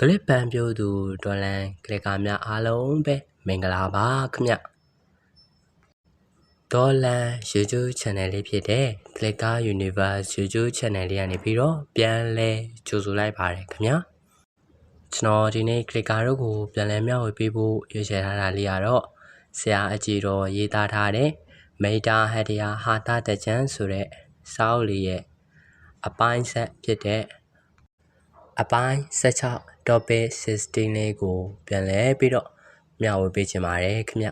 ကလစ်ပန်ပြိုသူဒေါ်လန်ကလစ်ကာများအားလုံးပဲမင်္ဂလာပါခင်ဗျဒေါ်လန် YouTube channel လေးဖြစ်တဲ့ Clicker Universe YouTube channel လေးကနေပြီးတော့ပြန်လဲကြိုဆိုလိုက်ပါတယ်ခင်ဗျာကျွန်တော်ဒီနေ့ Clicker တို့ကိုပြန်လဲမျှဝေပေးဖို့ရွေးချယ်ထားတာလေးကတော့ဆရာအကြည်တော်ရေးသားထားတဲ့မေတာဟတရာဟာတာတကြံဆိုတဲ့စာအုပ်လေးရဲ့အပိုင်းဆက်ဖြစ်တဲ့အပိုင်း16 topic 16လေးကိုပြန်လဲပြီးတော့မျှဝေပေးချင်ပါတယ်ခင်ဗျ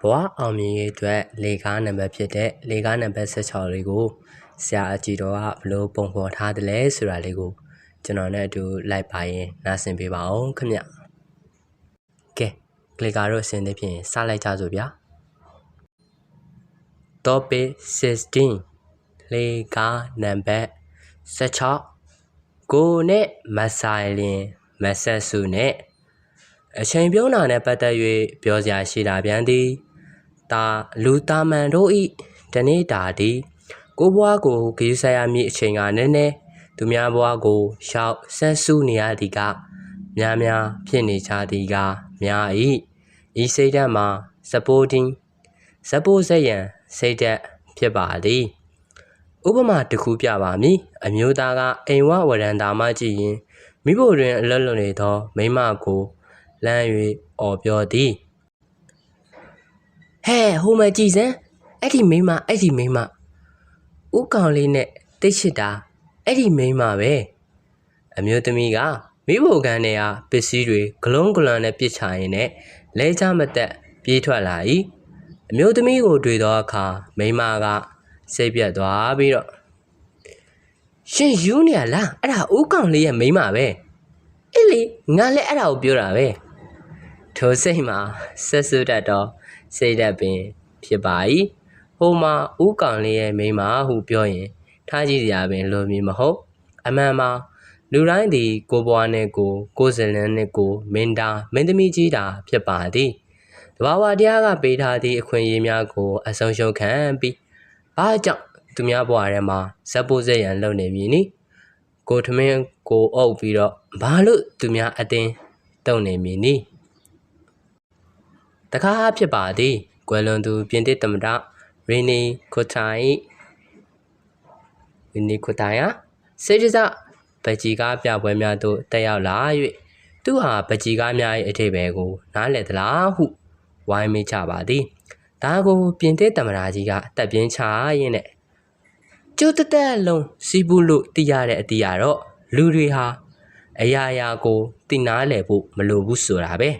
ဘဝအောင်မြင်ရေးအတွက်လေကားနံပါတ်ဖြစ်တဲ့လေကားနံပါတ်16လေးကိုဆရာအကြည့်တော်ကဘလို့ပုံဖော်ထားတယ်လဲဆိုတာလေးကိုကျွန်တော်နဲ့အတူလိုက်ပါရင်နားဆင်ပေးပါအောင်ခင်ဗျကဲကလစ်ကာတော့အစင်းသဖြင့်စလိုက်ကြစို့ဗျာ topic 16လေကားနံပါတ်16 ကိုနဲ့မဆိုင်လင်မဆက်စုနဲ့အချိန်ပြုံးတာနဲ့ပတ်သက်၍ပြောစရာရှိတာပြန်သည်တာလူတာမန်တို့ဤတနေ့တာသည်ကိုဘွားကိုဂရုစိုက်ရမည့်အချိန်ကနည်းနည်းသူများဘွားကိုရှောက်ဆက်စုနေရသည်ကများများဖြစ်နေကြသည်ကများဤဤစိတ်ဓာတ်မှာ supporting support ရန်စိတ်ဓာတ်ဖြစ်ပါသည် ဥပမာတစ်ခုပြပါမည်အမျိုးသားကအိမ်ဝဝရန်တာမှကြည့်ရင်မိဖို့တွင်အလွတ်လွန်နေသော မိမကိုလမ်း၍အော်ပြောသည်ဟဲ့ဟိုမကြည့်စမ်းအဲ့ဒီမိမအဲ့ဒီမိမဥကောင်လေးနဲ့တိတ်ချစ်တာအဲ့ဒီမိမပဲအမျိုးသမီးကမိဖို့ကန်းထဲကပစ္စည်းတွေဂလုံးဂလန်နဲ့ပြစ်ချရင်နဲ့လဲချမတက်ပြေးထွက်လာ၏အမျိုးသမီးကိုတွေ့သောအခါမိမက စိတ်ပြတ်သွားပြီးတော့ရှင်ယူနေရလားအဲ့ဒါဥကောင်လေးရဲ့မိမပဲအဲ့လေငါလည်းအဲ့ဒါကိုပြောတာပဲထိုစိတ်မှာဆက်စုတတ်တော့စိတ်ဓာတ်ပင်ဖြစ်ပါ၏ဟိုမှာဥကောင်လေးရဲ့မိမဟုပြောရင်ထားကြည့်စရာပင်လိုမည်မဟုတ် အမှန်မှာလူတိုင်းသည်ကိုဘွားနဲ့ကိုကိုစလန်းနဲ့ကိုမင်းသားမင်းသမီးကြီးတာဖြစ်ပါသည်တဘာဝတရားကပေးထားသည့်အခွင့်အရေးများကိုအဆုံးရှုံးခံပြီး ဘာကြောင့်သူများဘွားထဲမှာဇက်ပိုးဇက်ရန်လုပ်နေမည်နိကိုထမင်းကိုအုပ်ပြီးတော့ဘာလို့သူများအတင်းတုံနေမည်နိတကားဖြစ်ပါသည်ကွယ်လွန်သူပြင်သစ်သမ္မတရီနီကိုတိုင်ရီနီကိုတိုင်ဟာစေတစဗကြီးကားပြပွဲများသို့တက်ရောက်လာ၍သူဟာဗကြီးကားများ၏အထိပ္ပယ်ကို နားလည်သလားဟုဝိုင်းမိကြပါသည် ဒါကိုပြင်သစ်သမ္မတကြီးကတက်ပြင်းချရင်းနဲ့ကျိုးတက်တက်လုံးစီးပူးလို့သိရတဲ့အတီးရတော့လူတွေဟာအရာရာကိုသိနာလဲဖို့မလိုဘူးဆိုတာပဲ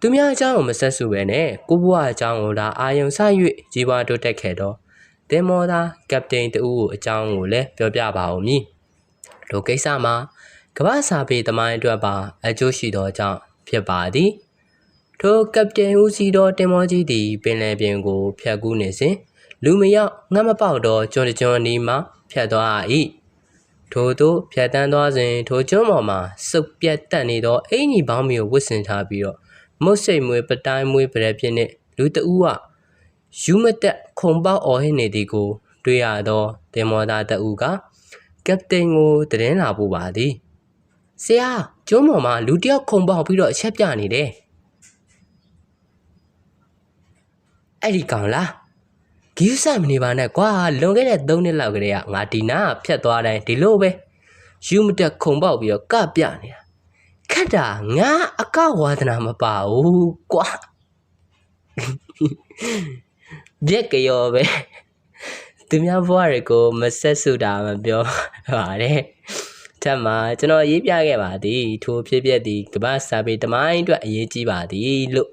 သူများအကြောင်းကိုမဆက်စုပဲနဲ့ကိုဘွားအကြောင်းကိုလာအာယုံဆိုင်၍ကြီးပွားတိုးတက်ခဲ့တော့တင်မောသားကပတိန်တူကိုအကြောင်းကိုလည်းပြောပြပါဦးမည်လိုကိစ္စမှာကမ္ဘာစာပေသမိုင်းအတွက်ပါအကျိုးရှိသောကြောင့်ဖြစ်ပါသည် ထိုကပတိန်ဦးစီးသောတင်မောကြီးသည်ပင်လယ်ပြင်ကိုဖြတ်ကူးနေစဉ်လူမရောက်ငတ်မပေါက်သောကျွန်းတကျွန်းနီးမှဖြတ်သွား၏ထို့သို့ဖြတ်တန်းသွားစဉ်ထိုကျွန်းပေါ်မှာစုပ်ပြတ်တက်နေသောအင်ကြီးပေါင်းမျိုးဝစ်ဆင်ထားပြီးတော့မုတ်စိတ်မွေးပတိုင်းမွေးပရက်ဖြစ်နှင့်လူတဦးကယူမတက်ခုံပေါက်အော်ဟစ်နေသည်ကို တွေ့ရသောတင်မောသားတဦးကကပတိန်ကိုတရင်လာပို့ပါသည်ဆရာကျွန်းပေါ်မှာလူတယောက်ခုံပေါက်ပြီးတော့အချက်ပြနေတယ် အဲ့ဒီကောင်လားဂီးဆိုင်မနေပါနဲ့ကွာလွန်ခဲ့တဲ့3နှစ်လောက်ကလေးကငါဒီနာကဖြတ်သွားတိုင်းဒီလိုပဲယူမတက်ခုံပေါက်ပြီးတော့ကပြနေတာခက်တာငါအကဝါဒနာမပါဘူးကွာပြက်ကရောပဲသူများဘဝတွေကိုမဆက်စုတာမပြောပါတယ်ထပ်မှာကျွန်တော်ရေးပြခဲ့ပါသည်ထိုဖြစ်ပျက်သည်ကမ္ဘာစာပေတမိုင်းအတွက်အရေးကြီးပါသည်လို့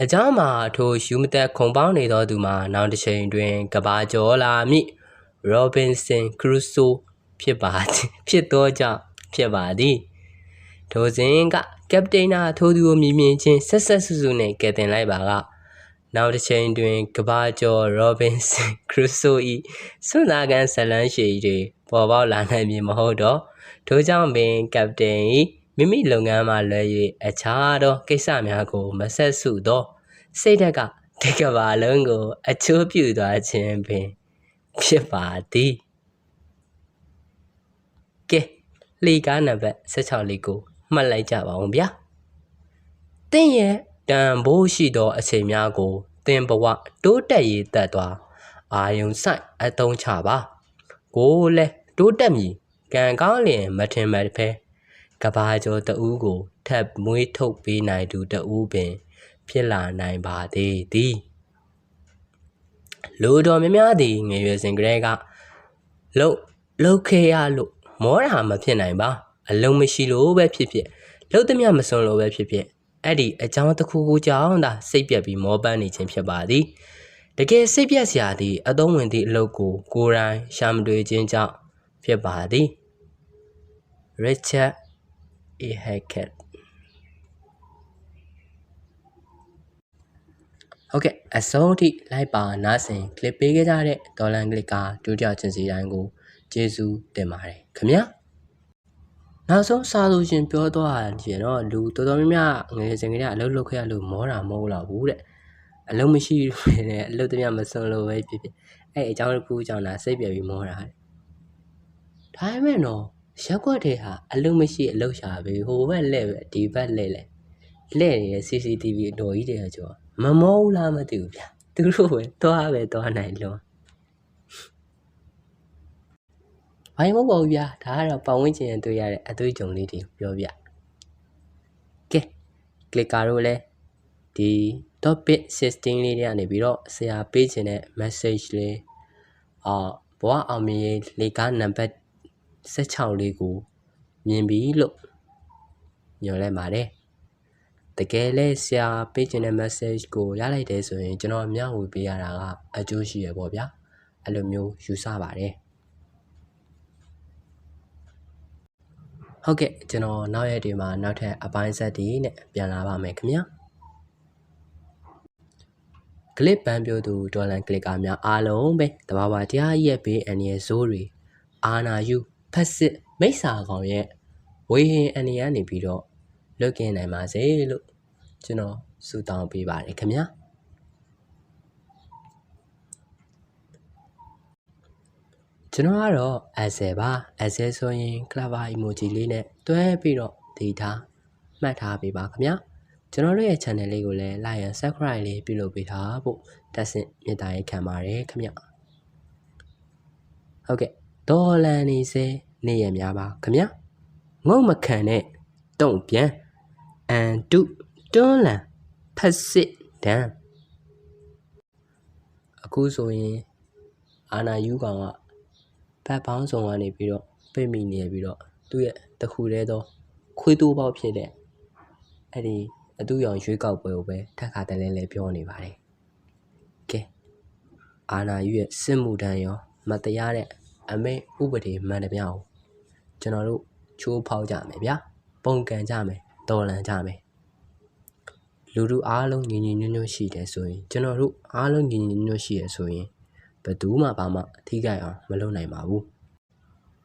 အကြောင်းမှာထိုယူမသက်ခုံပေါင်းနေသောသူမှာနောက်တစ်ချိန်တွင်ကဘာကျော်လာမည့်ရောဘင်ဆန်ခရူဆိုဖြစ်ပါဖြစ်သောကြောင့်ဖြစ်ပါသည်ထိုစဉ်ကကပတိန်နာထိုသူကိုမြင်မြင်ချင်းဆက်ဆက်စုစုနဲ့ကယ်တင်လိုက်ပါကနောက်တစ်ချိန်တွင်ကဘာကျော်ရောဘင်ဆန်ခရူဆို၏ဆွမ်းသာကန်ဇလန်းရှည်တွေပေါ်ပေါက်လာနိုင်မည်မဟုတ်တော့ထိုကြောင့်ပင်ကပတိန်၏ မိမိလုပ်ငန်းမှလွဲ၍အခြားသောကိစ္စများကိုမဆက်စုသောစိတ်ဓာတ်ကဒီကဘာလုံးကို အချိုးပြုသွားခြင်းပင်ဖြစ်ပါသည်ကကဲလှေကားနံပါတ်16လေးကိုမှတ်လိုက်ကြပါဦးဗျာတင့်ရဲ့တန်ဖိုးရှိသောအချိန်များကိုတင်ဘဝတိုးတက်ရေးတက်သွားအာယုံဆိုင်အသုံးချပါကိုလည်းတိုးတက်မည်ကံကောင်းလျင်မထင်မှတ်ဖဲ ကဘာကျော်တဦးကို ထပ်မွေးထုတ်ပေးနိုင်သူတဦးပင် ဖြစ်လာနိုင်ပါသေးသည်လူတော်များများသည်ငယ်ရွယ်စဉ်ကတည်းကလှုပ်လှုပ်ခဲရလို့မောတာမဖြစ်နိုင်ပါ အလုံးမရှိလို့ပဲဖြစ်ဖြစ်လှုပ်သမျှမစွန်လို့ပဲဖြစ်ဖြစ်အဲ့ဒီအကြောင်းတစ်ခုခုကြောင့်သာစိတ်ပြက်ပြီးမောပန်းနေခြင်းဖြစ်ပါသည်တကယ်စိတ်ပြက်စရာသည်အသုံးဝင်သည့်အလုပ်ကိုကိုယ်တိုင်ရှာမတွေ့ခြင်းကြောင့်ဖြစ်ပါသည် Richard E. Hackett ဟုတ်ကဲ့အဆုံးထိလိုက်ပါနားဆင် clip ပေးခဲ့ကြတဲ့ဒေါ်လန်ကလစ်ကာဒုတိယချင်းစီတိုင်းကိုကျေးဇူးတင်ပါတယ်ခင်ဗျာနောက်ဆုံးစာလို့ရှင်ပြောတော့ရင်တော့လူတော်တော်များများငယ်စဉ်ကတည်းကအလုပ်လုပ်ခဲ့ရလို့မောတာမဟုတ်တော့ဘူးတဲ့အလုပ်မရှိဘူးတဲ့အလုပ်တည်းမစွန့်လို့ပဲဖြစ်ဖြစ်အဲ့အကြောင်းတစ်ခုကြောင့်ဒါစိတ်ပြပြီးမောတာတဲ့ဒါပေမဲ့တော့ ရက်ွက်တွေဟာအလုပ်မရှိအလုပ်ရှာပဲဟိုဘက်လဲပဲဒီဘက်လဲလဲလဲနေတဲ့ CCTV အတော်ကြီးတွေကကျော်မမောဘူးလားမသိဘူးဗျသူတို့ပဲသွားပဲသွားနိုင်လို့ဘာမှမဟုတ်ပါဘူးဗျာဒါကတော့ပတ်ဝန်းကျင်ရတွေ့ရတဲ့အတွေ့အကြုံလေးတွေပြောပြကဲ clicker တို့လည်းဒီ topic 16လေးတွေကနေပြီးတော့ဆရာပေးခြင်းတဲ့ message လေးအာဘဝအောင်မြင်ရေးလေကားနံပါတ် 16လေးကိုမြင်ပြီလို့ညွှန်လဲပါတယ်တကယ်လဲဆရာပေးခြင်းတဲ့ message ကိုရလိုက်တယ်ဆိုရင်ကျွန်တော်မျှဝေပေးရတာကအကျိုးရှိရပေါ့ဗျာအဲ့လိုမျိုးယူဆပါတယ်ဟုတ်ကဲ့ကျွန်တော်နောက်ရက်ဒီမှာနောက်ထပ်အပိုင်းဆက်ဒီနဲ့ပြန်လာပါမယ်ခင်ဗျာကလစ်ပန်းပြိုသူဒေါ်လန်ကလစ်ကာများအားလုံးပဲတဘာဝတရားရဲ့ဘေးအန္တရာယ်ဇိုးတွေအာနာယူ ဖက်စစ်မိစ္ဆာကောင်ရဲ့ဝေဟင်အန္တရာယ်နေပြီးတော့လွတ်ကင်းနိုင်ပါစေလို့ကျွန်တော်ဆုတောင်းပေးပါတယ်ခင်ဗျာကျွန်တော်ကတော့ Excel ပါ Excel ဆိုရင် clever emoji လေးနဲ့တွဲပြီးတော့ဒေတာမှတ်ထားပေးပါခင်ဗျာကျွန်တော်တို့ရဲ့ channel လေးကိုလည်း like and subscribe လေးပြုလုပ်ပေးထားဖို့တက်ဆင့်မေတ္တာရေးခံပါတယ်ခင်ဗျဟုတ်ကဲ့ ဒေါ်လန်နေစေနေရများပါခင်ဗျငုံမခံနဲ့တုံ့ပြန်အန်တုတွန်းလန်ဖက်စစ်ဒန်အခုဆိုရင်အာနာယူကောင်ကဘတ်ပေါင်းဆောင်ကနေပြီးတော့ပိတ်မိနေပြီးတော့သူ့ရဲ့တခုတည်းသောခွေးတိုးပေါက်ဖြစ်တဲ့အဲ့ဒီအတူရောင်ရွေးကောက်ပွဲကိုပဲထပ်ခါတလဲလဲပြောနေပါတယ်ကဲအာနာယူရဲ့စစ်မှုထမ်းရောမတရားတဲ့ အမိတ်ဥပဒေမှန်တမျှကိုကျွန်တော်တို့ချိုးဖောက်ကြမယ်ဗျာပုံကန်ကြမယ်တော်လန်ကြမယ်လူတို့အားလုံးညီညီညွတ်ညွတ်ရှိတယ်ဆိုရင်ကျွန်တော်တို့အားလုံးညီညီညွတ်ရှိရဆိုရင်ဘယ်သူမှဘာမှအထီးကိုက်အောင်မလုပ်နိုင်ပါဘူး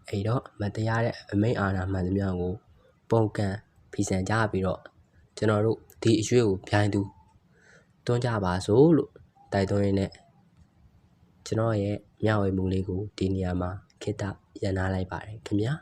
အဲ့တော့မတရားတဲ့အမိန့်အာဏာမှန်သမျှကိုပုံကန်ဖီဆန်ကြပြီးတော့ကျွန်တော်တို့ဒီအရွေးကိုပြိုင်သူတွန်းကြပါစို့လို့တိုက်တွန်းရင်းနဲ့ ကျွန်တော်ရဲ့မျှဝေမှုလေးကိုဒီနေရာမှာခေတ္တရန်နာလိုက်ပါတယ်ခင်ဗျာ